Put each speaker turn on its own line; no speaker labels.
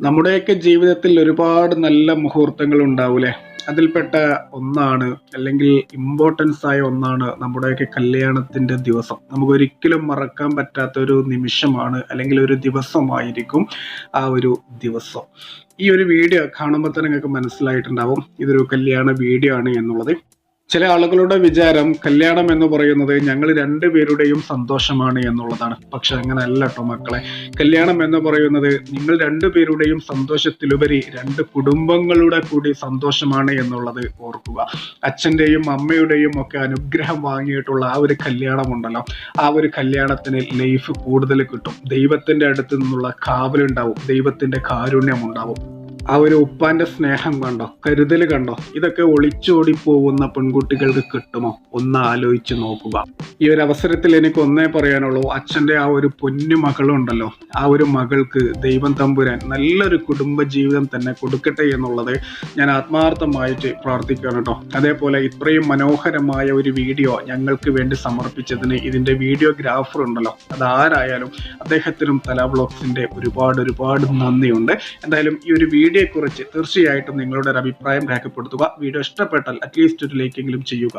നമ്മുടെയൊക്കെ ജീവിതത്തിൽ ഒരുപാട് നല്ല മുഹൂർത്തങ്ങൾ ഉണ്ടാവൂലേ? അതിൽപ്പെട്ട ഒന്നാണ് അല്ലെങ്കിൽ ഇമ്പോർട്ടൻസ് ആയ ഒന്നാണ് നമ്മുടെയൊക്കെ കല്യാണത്തിന്റെ ദിവസം. നമുക്ക് ഒരിക്കലും മറക്കാൻ പറ്റാത്ത ഒരു നിമിഷമാണ് അല്ലെങ്കിൽ ഒരു ദിവസമായിരിക്കും ആ ഒരു ദിവസം. ഈ ഒരു വീഡിയോ കാണുമ്പോൾ തന്നെ നിങ്ങൾക്ക് മനസ്സിലായിട്ടുണ്ടാവും ഇതൊരു കല്യാണ വീഡിയോ ആണ് എന്നുള്ളത്. ചില ആളുകളുടെ വിചാരം കല്യാണം എന്ന് പറയുന്നത് ഞങ്ങൾ രണ്ടുപേരുടെയും സന്തോഷമാണ് എന്നുള്ളതാണ്. പക്ഷെ അങ്ങനെ അല്ല കേട്ടോ മക്കളെ. കല്യാണം എന്ന് പറയുന്നത് നിങ്ങൾ രണ്ടുപേരുടെയും സന്തോഷത്തിലുപരി രണ്ട് കുടുംബങ്ങളുടെ കൂടി സന്തോഷമാണ് എന്നുള്ളത് ഓർക്കുക. അച്ഛന്റെയും അമ്മയുടെയും ഒക്കെ അനുഗ്രഹം വാങ്ങിയിട്ടുള്ള ആ ഒരു കല്യാണം ഉണ്ടല്ലോ ആ ഒരു കല്യാണത്തിന് ലൈഫ് കൂടുതൽ കിട്ടും. ദൈവത്തിന്റെ അടുത്ത് നിന്നുള്ള കാവലുണ്ടാവും. ദൈവത്തിന്റെ കാരുണ്യം ഉണ്ടാവും ആ ഒരു ഉപ്പാന്റെ സ്നേഹം കണ്ടോ? കരുതൽ കണ്ടോ? ഇതൊക്കെ ഒളിച്ചോടി പോകുന്ന പെൺകുട്ടികൾക്ക് കിട്ടുമോ? ഒന്ന് ആലോചിച്ച് നോക്കുക. ഈ ഒരു അവസരത്തിൽ എനിക്ക് ഒന്നേ പറയാനുള്ളൂ. അച്ഛന്റെ ആ ഒരു പൊന്നു മകളുണ്ടല്ലോ. ആ ഒരു മകൾക്ക് ദൈവം തമ്പുരാൻ നല്ലൊരു കുടുംബ ജീവിതം തന്നെ കൊടുക്കട്ടെ എന്നുള്ളത് ഞാൻ ആത്മാർത്ഥമായിട്ട് പ്രാർത്ഥിക്കുകയാണ് കേട്ടോ. അതേപോലെ ഇത്രയും മനോഹരമായ ഒരു വീഡിയോ ഞങ്ങൾക്ക് വേണ്ടി സമർപ്പിച്ചതിന് ഇതിന്റെ വീഡിയോഗ്രാഫർ ഉണ്ടല്ലോ. അത് ആരായാലും അദ്ദേഹത്തിനും തല ബ്ലോഗ്സിന്റെ ഒരുപാട് ഒരുപാട് നന്ദിയുണ്ട്. എന്തായാലും ഈ ഒരു വീഡിയോയെക്കുറിച്ച് തീർച്ചയായിട്ടും നിങ്ങളുടെ ഒരു അഭിപ്രായം രേഖപ്പെടുത്തുക. വീഡിയോ ഇഷ്ടപ്പെട്ടാൽ അറ്റ്ലീസ്റ്റ് ഒരു ലൈക്കെങ്കിലും ചെയ്യുക.